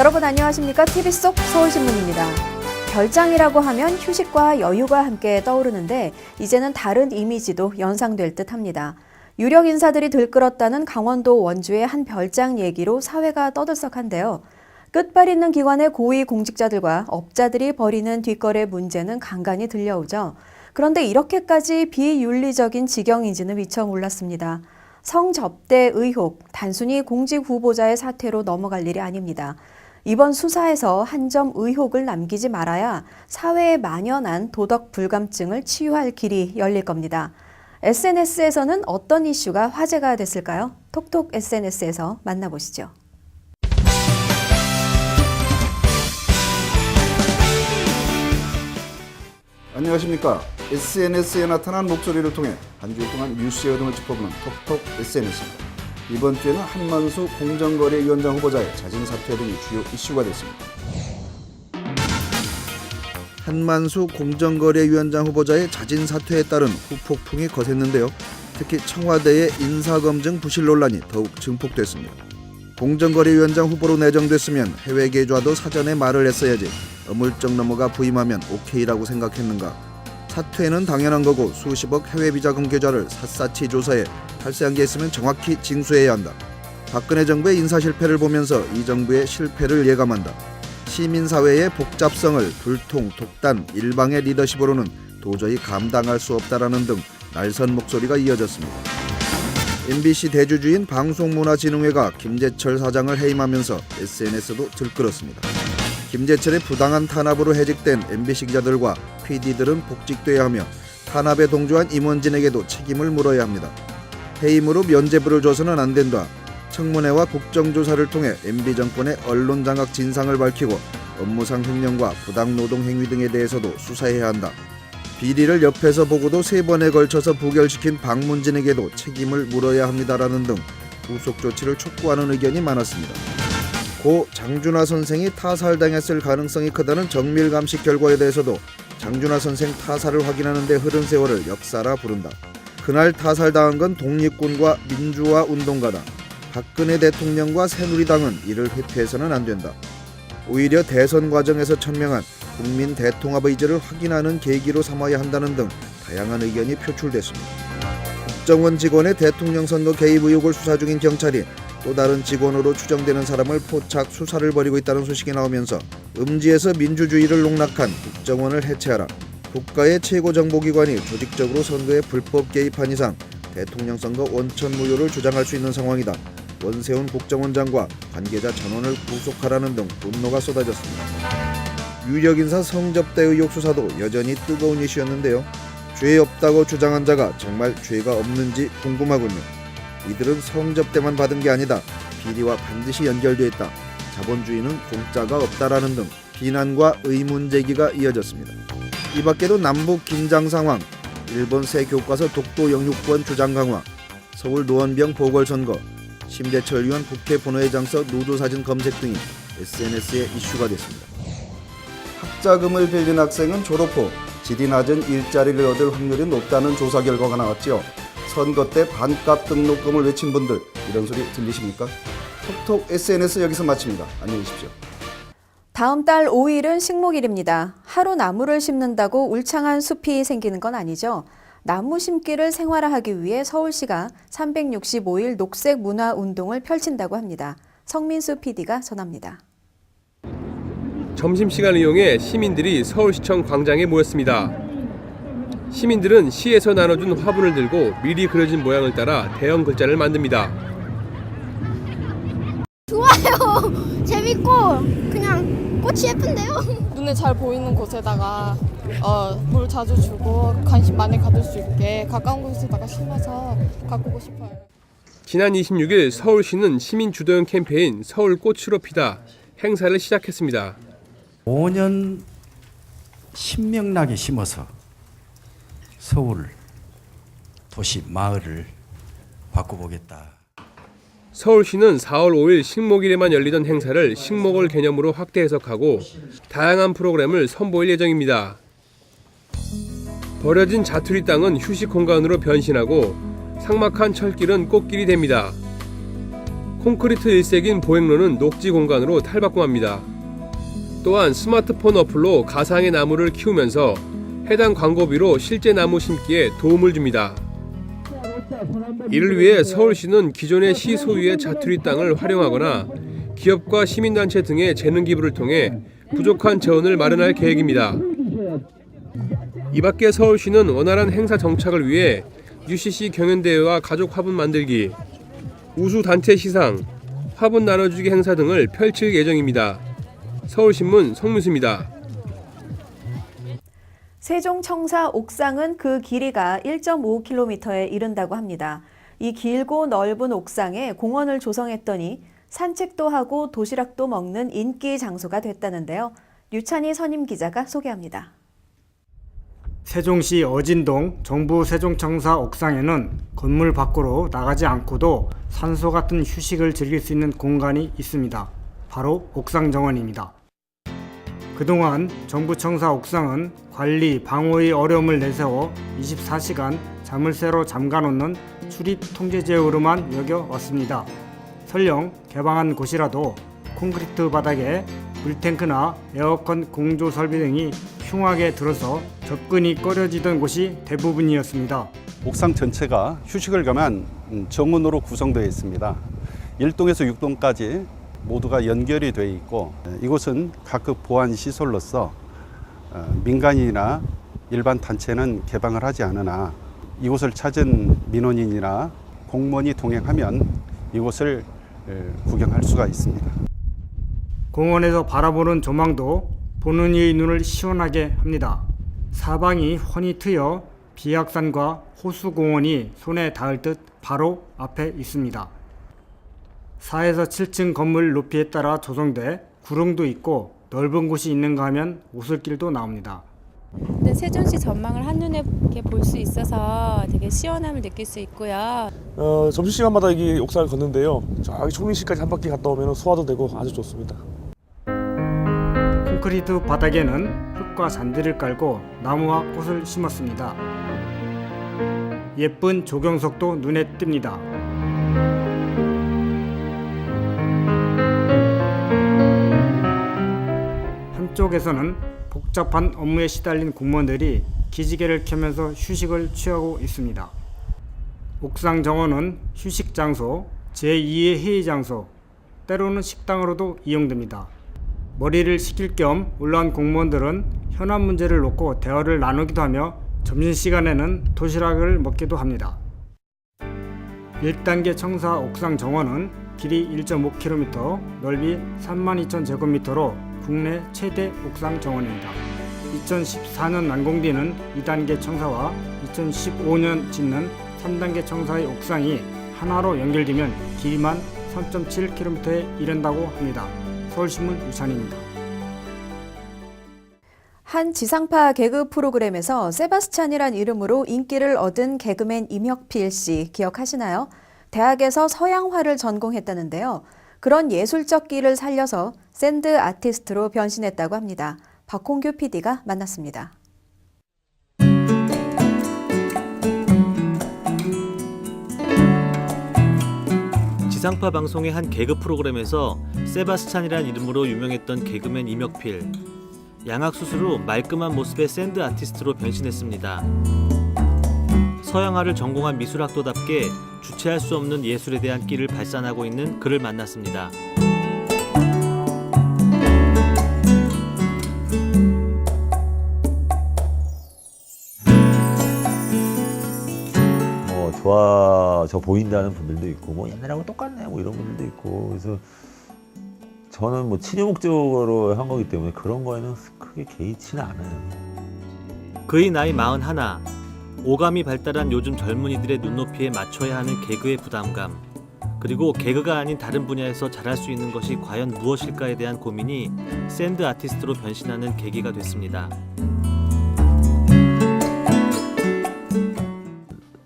여러분 안녕하십니까? TV 속 서울신문입니다. 별장이라고 하면 휴식과 여유가 함께 떠오르는데 이제는 다른 이미지도 연상될 듯 합니다. 유력 인사들이 들끓었다는 강원도 원주의 한 별장 얘기로 사회가 떠들썩한데요. 끝발 있는 기관의 고위 공직자들과 업자들이 벌이는 뒷거래 문제는 간간히 들려오죠. 그런데 이렇게까지 비윤리적인 지경인지는 미처 몰랐습니다. 성접대 의혹, 단순히 공직 후보자의 사퇴로 넘어갈 일이 아닙니다. 이번 수사에서 한 점 의혹을 남기지 말아야 사회에 만연한 도덕 불감증을 치유할 길이 열릴 겁니다. SNS에서는 어떤 이슈가 화제가 됐을까요? 톡톡 SNS에서 만나보시죠. 안녕하십니까. SNS에 나타난 목소리를 통해 한 주일 동안 뉴스의 흐름을 짚어보는 톡톡 SNS입니다. 이번 주에는 한만수 공정거래위원장 후보자의 자진 사퇴 등이 주요 이슈가 됐습니다. 한만수 공정거래위원장 후보자의 자진 사퇴에 따른 후폭풍이 거셌는데요. 특히 청와대의 인사검증 부실 논란이 더욱 증폭됐습니다. 공정거래위원장 후보로 내정됐으면 해외 계좌도 사전에 말을 했어야지 어물쩍 넘어가 부임하면 오케이라고 생각했는가 사퇴는 당연한 거고 수십억 해외 비자금 계좌를 샅샅이 조사해 탈세한 게 있으면 정확히 징수해야 한다 박근혜 정부의 인사 실패를 보면서 이 정부의 실패를 예감한다 시민사회의 복잡성을 불통, 독단, 일방의 리더십으로는 도저히 감당할 수 없다라는 등 날선 목소리가 이어졌습니다. MBC 대주주인 방송문화진흥회가 김재철 사장을 해임하면서 SNS도 들끓었습니다. 김재철의 부당한 탄압으로 해직된 MBC 기자들과 PD들은 복직돼야 하며 탄압에 동조한 임원진에게도 책임을 물어야 합니다. 해임으로 면죄부를 줘서는 안 된다. 청문회와 국정조사를 통해 MB 정권의 언론 장악 진상을 밝히고 업무상 횡령과 부당 노동 행위 등에 대해서도 수사해야 한다. 비리를 옆에서 보고도 세 번에 걸쳐서 부결시킨 박문진에게도 책임을 물어야 합니다라는 등 후속 조치를 촉구하는 의견이 많았습니다. 고 장준하 선생이 타살당했을 가능성이 크다는 정밀 감식 결과에 대해서도 장준하 선생 타살을 확인하는 데 흐른 세월을 역사라 부른다. 그날 타살당한 건 독립군과 민주화 운동가다. 박근혜 대통령과 새누리당은 이를 회피해서는 안 된다. 오히려 대선 과정에서 천명한 국민 대통합 의지를 확인하는 계기로 삼아야 한다는 등 다양한 의견이 표출됐습니다. 국정원 직원의 대통령 선거 개입 의혹을 수사 중인 경찰이 또 다른 직원으로 추정되는 사람을 포착 수사를 벌이고 있다는 소식이 나오면서 음지에서 민주주의를 농락한 국정원을 해체하라. 국가의 최고 정보기관이 조직적으로 선거에 불법 개입한 이상 대통령 선거 원천 무효를 주장할 수 있는 상황이다. 원세훈 국정원장과 관계자 전원을 구속하라는 등 분노가 쏟아졌습니다. 유력 인사 성접대 의혹 수사도 여전히 뜨거운 이슈였는데요. 죄 없다고 주장한 자가 정말 죄가 없는지 궁금하군요. 이들은 성접대만 받은 게 아니다. 비리와 반드시 연결돼 있다. 자본주의는 공짜가 없다라는 등 비난과 의문 제기가 이어졌습니다. 이 밖에도 남북 긴장 상황, 일본 새 교과서 독도 영유권 주장 강화, 서울 노원병 보궐선거, 심재철 의원 국회 본회의장서 누드 사진 검색 등이 SNS에 이슈가 됐습니다. 학자금을 빌린 학생은 졸업 후 질이 낮은 일자리를 얻을 확률이 높다는 조사 결과가 나왔죠. 선거 때 반값 등록금을 외친 분들 이런 소리 들리십니까? 톡톡 SNS 여기서 마칩니다. 안녕히 계십시오. 다음 달 5일은 식목일입니다. 하루 나무를 심는다고 울창한 숲이 생기는 건 아니죠. 나무 심기를 생활화하기 위해 서울시가 365일 녹색 문화 운동을 펼친다고 합니다. 성민수 PD가 전합니다. 점심시간을 이용해 시민들이 서울시청 광장에 모였습니다. 시민들은 시에서 나눠준 화분을 들고 미리 그려진 모양을 따라 대형 글자를 만듭니다. 좋아요. 재밌고 그냥 꽃이 예쁜데요. 눈에 잘 보이는 곳에다가 어, 물 자주 주고 관심 많이 가질 수 있게 가까운 곳에다가 심어서 가꾸고 싶어요. 지난 26일 서울시는 시민 주도형 캠페인 서울 꽃으로 피다 행사를 시작했습니다. 5년 신명나게 심어서 서울 도시 마을을 바꿔보겠다. 서울시는 4월 5일 식목일에만 열리던 행사를 식목월 개념으로 확대 해석하고 다양한 프로그램을 선보일 예정입니다. 버려진 자투리 땅은 휴식 공간으로 변신하고 삭막한 철길은 꽃길이 됩니다. 콘크리트 일색인 보행로는 녹지 공간으로 탈바꿈합니다. 또한 스마트폰 어플로 가상의 나무를 키우면서 해당 광고비로 실제 나무 심기에 도움을 줍니다. 이를 위해 서울시는 기존의 시 소유의 자투리 땅을 활용하거나 기업과 시민단체 등의 재능 기부를 통해 부족한 재원을 마련할 계획입니다. 이 밖에 서울시는 원활한 행사 정착을 위해 UCC 경연대회와 가족 화분 만들기, 우수 단체 시상, 화분 나눠주기 행사 등을 펼칠 예정입니다. 서울신문 송문수입니다. 세종청사 옥상은 그 길이가 1.5km에 이른다고 합니다. 이 길고 넓은 옥상에 공원을 조성했더니 산책도 하고 도시락도 먹는 인기 장소가 됐다는데요. 류찬희 선임 기자가 소개합니다. 세종시 어진동 정부 세종청사 옥상에는 건물 밖으로 나가지 않고도 산소 같은 휴식을 즐길 수 있는 공간이 있습니다. 바로 옥상 정원입니다. 그동안 정부 청사 옥상은 관리, 방호의 어려움을 내세워 24시간 자물쇠로 잠가놓는 출입 통제제으로만 여겨왔습니다. 설령 개방한 곳이라도 콘크리트 바닥에 물탱크나 에어컨 공조 설비 등이 흉하게 들어서 접근이 꺼려지던 곳이 대부분이었습니다. 옥상 전체가 휴식을 겸한 음, 정원으로 구성되어 있습니다. 1동에서 6동까지 모두가 연결이 되어 있고 에, 이곳은 각급 보안 시설로서 어, 민간인이나 일반 단체는 개방을 하지 않으나 이곳을 찾은 민원인이나 공무원이 동행하면 이곳을 에, 구경할 수가 있습니다. 공원에서 바라보는 조망도 보는 이의 눈을 시원하게 합니다. 사방이 훤히 트여 비악산과 호수공원이 손에 닿을 듯 바로 앞에 있습니다. 4에서 7층 건물 높이에 따라 조성돼 구릉도 있고 넓은 곳이 있는가 하면 오솔길도 나옵니다. 근데 세종시 전망을 한눈에 이렇게 볼 수 있어서 되게 시원함을 느낄 수 있고요. 어, 점심 시간마다 여기 옥상을 걷는데요. 저기 총리시까지 한 바퀴 갔다 오면 소화도 되고 아주 좋습니다. 콘크리트 바닥에는 흙과 잔디를 깔고 나무와 꽃을 심었습니다. 예쁜 조경석도 눈에 띕니다. 한쪽에서는 복잡한 업무에 시달린 공무원들이 기지개를 켜면서 휴식을 취하고 있습니다. 옥상 정원은 휴식 장소, 제2의 회의 장소, 때로는 식당으로도 이용됩니다. 머리를 식힐 겸 올라온 공무원들은 현안 문제를 놓고 대화를 나누기도 하며 점심시간에는 도시락을 먹기도 합니다. 1단계 청사 옥상 정원은 길이 1.5km, 넓이 32,000제곱미터로 국내 최대 옥상 정원입니다. 2014년 완공되는 2단계 청사와 2015년 짓는 3단계 청사의 옥상이 하나로 연결되면 길이만 3.7km에 이른다고 합니다. 서울신문 유찬입니다. 한 지상파 개그 프로그램에서 세바스찬이란 이름으로 인기를 얻은 개그맨 임혁필 씨 기억하시나요? 대학에서 서양화를 전공했다는데요. 그런 예술적 끼를 살려서 샌드 아티스트로 변신했다고 합니다. 박홍규 PD가 만났습니다. 지상파 방송의 한 개그 프로그램에서 세바스찬이란 이름으로 유명했던 개그맨 이명필. 양악 수술 후 말끔한 모습의 샌드 아티스트로 변신했습니다. 서양화를 전공한 미술학도답게 주체할 수 없는 예술에 대한 끼를 발산하고 있는 그를 만났습니다. 뭐 좋아져 보인다는 분들도 있고 뭐 옛날하고 똑같네 뭐 이런 분들도 있고 그래서 저는 뭐 치료 목적으로 한 거기 때문에 그런 거에는 크게 개의치는 않아요. 그의 나이 41. 오감이 발달한 요즘 젊은이들의 눈높이에 맞춰야 하는 개그의 부담감. 그리고 개그가 아닌 다른 분야에서 잘할 수 있는 것이 과연 무엇일까에 대한 고민이 샌드 아티스트로 변신하는 계기가 됐습니다.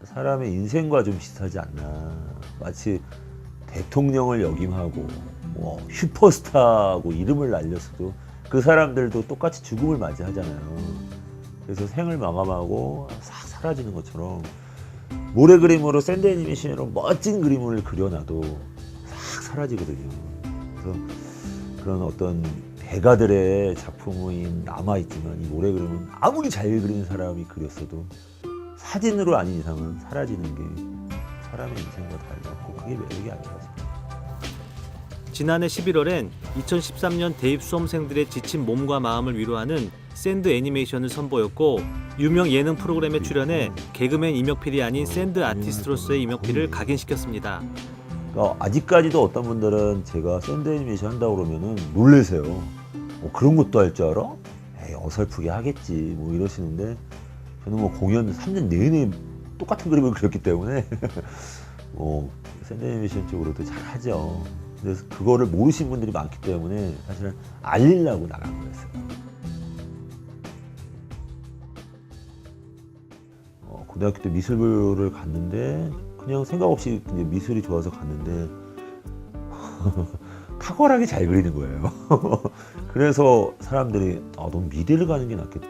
사람의 인생과 좀 비슷하지 않나. 마치 대통령을 역임하고 뭐 슈퍼스타하고 이름을 날렸어도 그 사람들도 똑같이 죽음을 맞이하잖아요. 그래서 생을 마감하고 싹 사라지는 것처럼 모래 그림으로 샌드 애니메이션으로 멋진 그림을 그려놔도 싹 사라지거든요. 그래서 그런 어떤 대가들의 작품이 남아 있지만 이 노래 그림은 아무리 잘 그리는 사람이 그렸어도 사진으로 아닌 이상은 사라지는 게 사람의 인생과 달랐고 그게 매력이 아닌가 싶어요. 지난해 11월엔 2013년 대입 수험생들의 지친 몸과 마음을 위로하는 샌드 애니메이션을 선보였고 유명 예능 프로그램에 출연해 개그맨 임혁필이 아닌 샌드 아티스트로서의 임혁필을 각인시켰습니다. 그러니까 아직까지도 어떤 분들은 제가 샌드 애니메이션 한다고 그러면은 놀래세요. 뭐 그런 것도 할 줄 알아? 에이, 어설프게 하겠지. 뭐 이러시는데 저는 뭐 공연 3년 내내 똑같은 그림을 그렸기 때문에 뭐 샌드 애니메이션 쪽으로도 잘 하죠. 그래서 그거를 모르신 분들이 많기 때문에 사실은 알리려고 나간 거였어요. 고등학교 때 미술부를 갔는데 그냥 생각 없이 그냥 미술이 좋아서 갔는데 탁월하게 잘 그리는 거예요. 그래서 사람들이 아, 넌 미대를 가는 게 낫겠다.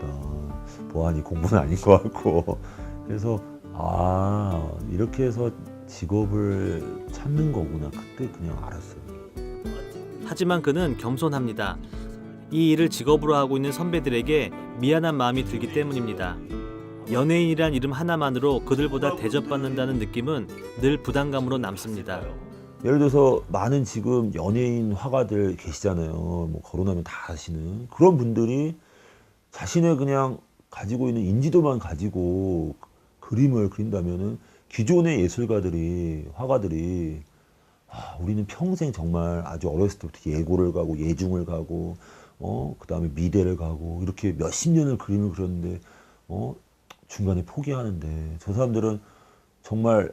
뭐하니 공부는 아닌 것 같고. 그래서 아 이렇게 해서 직업을 찾는 거구나. 그때 그냥 알았어요. 하지만 그는 겸손합니다. 이 일을 직업으로 하고 있는 선배들에게 미안한 마음이 들기 때문입니다. 연예인이란 이름 하나만으로 그들보다 대접받는다는 느낌은 늘 부담감으로 남습니다. 예를 들어서 많은 지금 연예인 화가들 계시잖아요. 뭐 거론하면 다 아시는 그런 분들이 자신의 그냥 가지고 있는 인지도만 가지고 그림을 그린다면은 기존의 예술가들이 화가들이 아, 우리는 평생 정말 아주 어렸을 때부터 예고를 가고 예중을 가고 어 그다음에 미대를 가고 이렇게 몇십 년을 그림을 그렸는데 어 중간에 포기하는데 저 사람들은 정말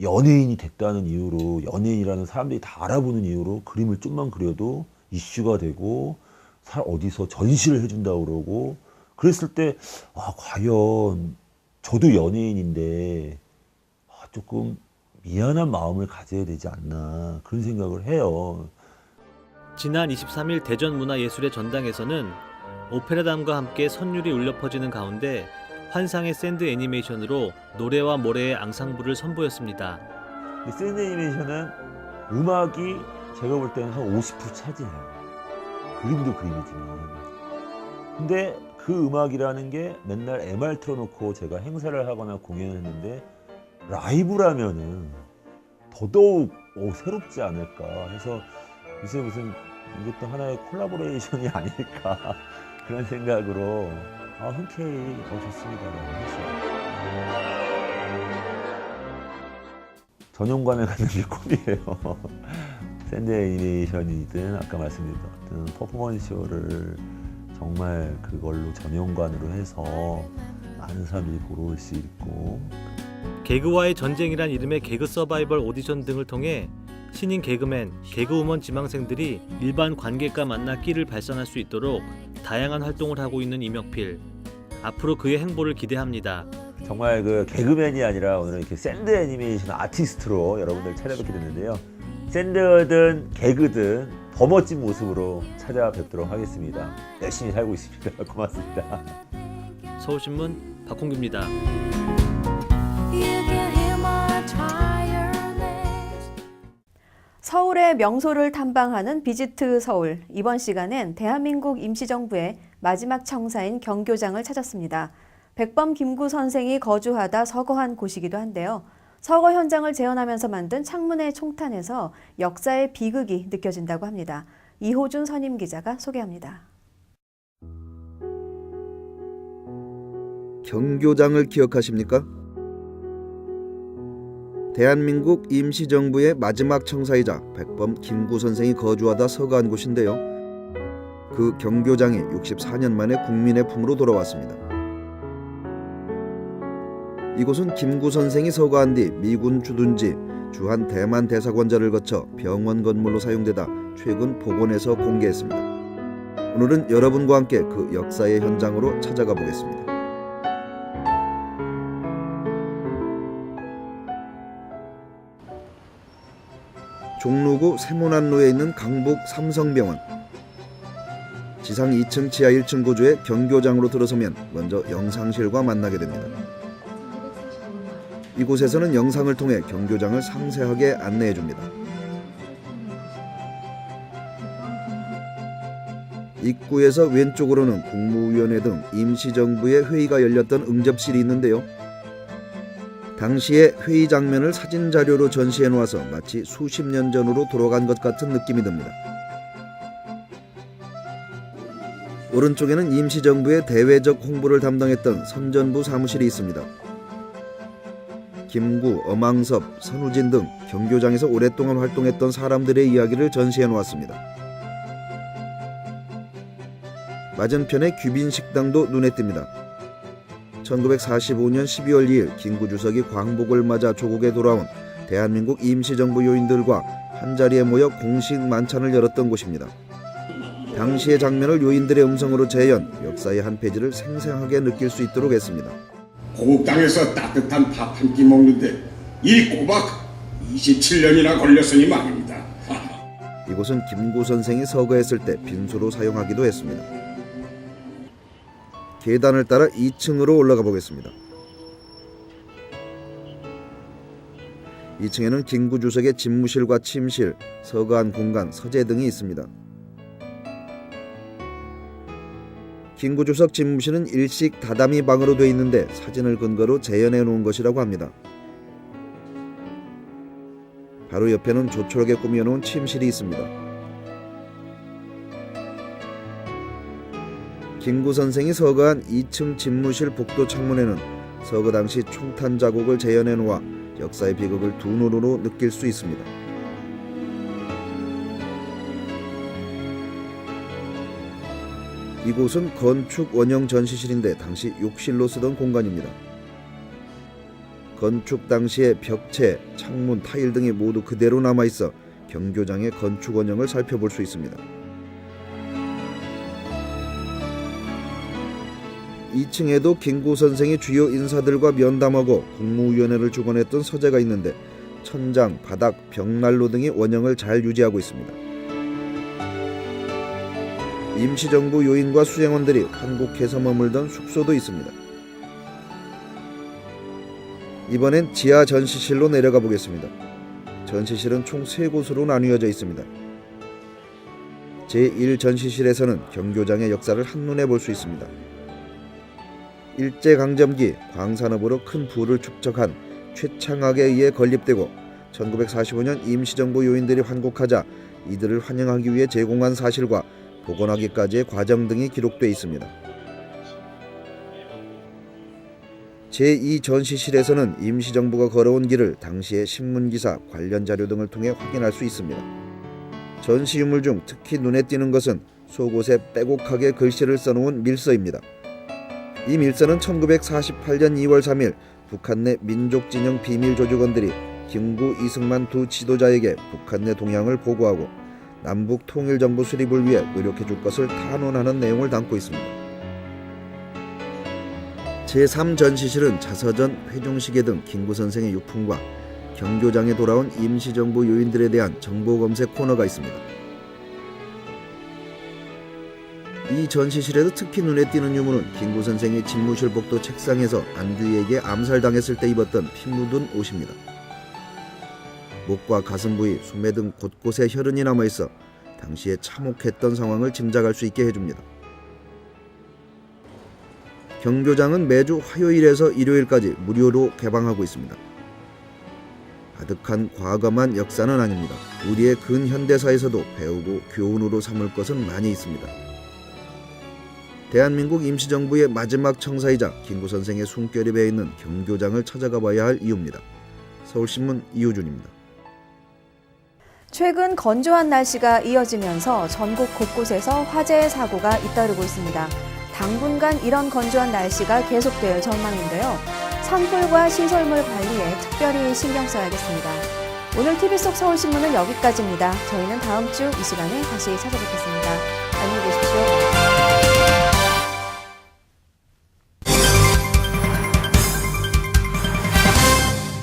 연예인이 됐다는 이유로 연예인이라는 사람들이 다 알아보는 이유로 그림을 좀만 그려도 이슈가 되고 사- 어디서 전시를 해준다고 그러고 그랬을 때 아, 과연 저도 연예인인데 아, 조금 미안한 마음을 가져야 되지 않나 그런 생각을 해요. 지난 23일 대전문화예술의 전당에서는 오페라단과 함께 선율이 울려 퍼지는 가운데 환상의 샌드 애니메이션으로 노래와 모래의 앙상블을 선보였습니다. 이 샌드 애니메이션은 음악이 제가 볼 때는 한 50% 차지해요. 그림도 그림이지만. 근데 그 음악이라는 게 맨날 MR 틀어놓고 제가 행사를 하거나 공연을 했는데 라이브라면은 더더욱 어, 새롭지 않을까 해서 요새 무슨 이것도 하나의 콜라보레이션이 아닐까 그런 생각으로 아, 흔쾌히 더 좋습니다라고 했어요. 전용관을 갖는 게 꿈이에요. 샌드 애니메이션이든 아까 말씀드렸던 퍼포먼스 쇼를 정말 그걸로 전용관으로 해서 많은 사람들이 보러 올 수 있고 개그와의 전쟁이란 이름의 개그 서바이벌 오디션 등을 통해 신인 개그맨, 개그우먼 지망생들이 일반 관객과 만나 끼를 발산할 수 있도록 다양한 활동을 하고 있는 임혁필. 앞으로 그의 행보를 기대합니다. 정말 그 개그맨이 아니라 오늘 이렇게 샌드 애니메이션 아티스트로 여러분들 찾아뵙게 됐는데요. 샌드든 개그든 더 멋진 모습으로 찾아뵙도록 하겠습니다. 열심히 살고 있습니다. 고맙습니다. 서울신문 박홍규입니다. 서울의 명소를 탐방하는 비지트 서울. 이번 시간엔 대한민국 임시정부의 마지막 청사인 경교장을 찾았습니다. 백범 김구 선생이 거주하다 서거한 곳이기도 한데요. 서거 현장을 재현하면서 만든 창문의 총탄에서 역사의 비극이 느껴진다고 합니다. 이호준 선임 기자가 소개합니다. 경교장을 기억하십니까? 대한민국 임시정부의 마지막 청사이자 백범 김구 선생이 거주하다 서거한 곳인데요. 그 경교장이 64년 만에 국민의 품으로 돌아왔습니다. 이곳은 김구 선생이 서거한 뒤 미군 주둔지 주한 대만 대사관자를 거쳐 병원 건물로 사용되다 최근 복원해서 공개했습니다. 오늘은 여러분과 함께 그 역사의 현장으로 찾아가 보겠습니다. 종로구 세문안로에 있는 강북 삼성병원 지상 2층 지하 1층 구조의 경교장으로 들어서면 먼저 영상실과 만나게 됩니다. 이곳에서는 영상을 통해 경교장을 상세하게 안내해 줍니다. 입구에서 왼쪽으로는 국무위원회 등 임시정부의 회의가 열렸던 응접실이 있는데요. 당시의 회의 장면을 사진 자료로 전시해 놓아서 마치 수십 년 전으로 돌아간 것 같은 느낌이 듭니다. 오른쪽에는 임시정부의 대외적 홍보를 담당했던 선전부 사무실이 있습니다. 김구, 어망섭, 선우진 등 경교장에서 오랫동안 활동했던 사람들의 이야기를 전시해 놓았습니다. 맞은편에 귀빈 식당도 눈에 띕니다. 1945년 12월 2일 김구 주석이 광복을 맞아 조국에 돌아온 대한민국 임시정부 요인들과 한자리에 모여 공식 만찬을 열었던 곳입니다. 당시의 장면을 요인들의 음성으로 재현, 역사의 한 페이지를 생생하게 느낄 수 있도록 했습니다. 고국 땅에서 따뜻한 밥 한 끼 먹는데 이 꼬박 27년이나 걸렸으니 말입니다. 이곳은 김구 선생이 서거했을 때 빈소로 사용하기도 했습니다. 계단을 따라 2층으로 올라가 보겠습니다. 2층에는 김구 주석의 집무실과 침실, 서거한 공간, 서재 등이 있습니다. 김구 주석 집무실은 일식 다다미 방으로 되어 있는데 사진을 근거로 재현해 놓은 것이라고 합니다. 바로 옆에는 조촐하게 꾸며 놓은 침실이 있습니다. 김구 선생이 서거한 2층 집무실 복도 창문에는 서거 당시 총탄 자국을 재현해 놓아 역사의 비극을 두 눈으로 느낄 수 있습니다. 이곳은 건축 원형 전시실인데 당시 욕실로 쓰던 공간입니다. 건축 당시의 벽체, 창문, 타일 등이 모두 그대로 남아 있어 경교장의 건축 원형을 살펴볼 수 있습니다. 2층에도 김구 선생이 주요 인사들과 면담하고 국무위원회를 주관했던 서재가 있는데 천장, 바닥, 벽난로 등이 원형을 잘 유지하고 있습니다. 임시정부 요인과 수행원들이 한국해서 머물던 숙소도 있습니다. 이번엔 지하 전시실로 내려가 보겠습니다. 전시실은 총세 곳으로 나뉘어져 있습니다. 제1 전시실에서는 경교장의 역사를 한눈에 볼 수 있습니다. 일제강점기 광산업으로 큰 부를 축적한 최창학에 의해 건립되고 1945년 임시정부 요인들이 환국하자 이들을 환영하기 위해 제공한 사실과 복원하기까지의 과정 등이 기록돼 있습니다. 제2 전시실에서는 임시정부가 걸어온 길을 당시의 신문기사, 관련 자료 등을 통해 확인할 수 있습니다. 전시 유물 중 특히 눈에 띄는 것은 속옷에 빼곡하게 글씨를 써놓은 밀서입니다. 이 밀서는 1948년 2월 3일 북한 내 민족진영 비밀조직원들이 김구 이승만 두 지도자에게 북한 내 동향을 보고하고 남북 통일 정부 수립을 위해 노력해 줄 것을 탄원하는 내용을 담고 있습니다. 제3전시실은 자서전, 회종시계 등 김구 선생의 유품과 경교장에 돌아온 임시정부 요인들에 대한 정보 검색 코너가 있습니다. 이 전시실에도 특히 눈에 띄는 유물은 김구 선생의 집무실 복도 책상에서 안규희에게 암살당했을 때 입었던 피 묻은 옷입니다. 목과 가슴 부위, 소매 등 곳곳에 혈흔이 남아 있어 당시에 참혹했던 상황을 짐작할 수 있게 해줍니다. 경교장은 매주 화요일에서 일요일까지 무료로 개방하고 있습니다. 아득한 과거만 역사는 아닙니다. 우리의 근현대사에서도 배우고 교훈으로 삼을 것은 많이 있습니다. 대한민국 임시정부의 마지막 청사이자 김구 선생의 숨결이 배어 있는 경교장을 찾아가 봐야 할 이유입니다. 서울신문 이호준입니다. 최근 건조한 날씨가 이어지면서 전국 곳곳에서 화재의 사고가 잇따르고 있습니다. 당분간 이런 건조한 날씨가 계속될 전망인데요. 산불과 시설물 관리에 특별히 신경 써야겠습니다. 오늘 TV 속 서울신문은 여기까지입니다. 저희는 다음 주 이 시간에 다시 찾아뵙겠습니다. 안녕히 계십시오.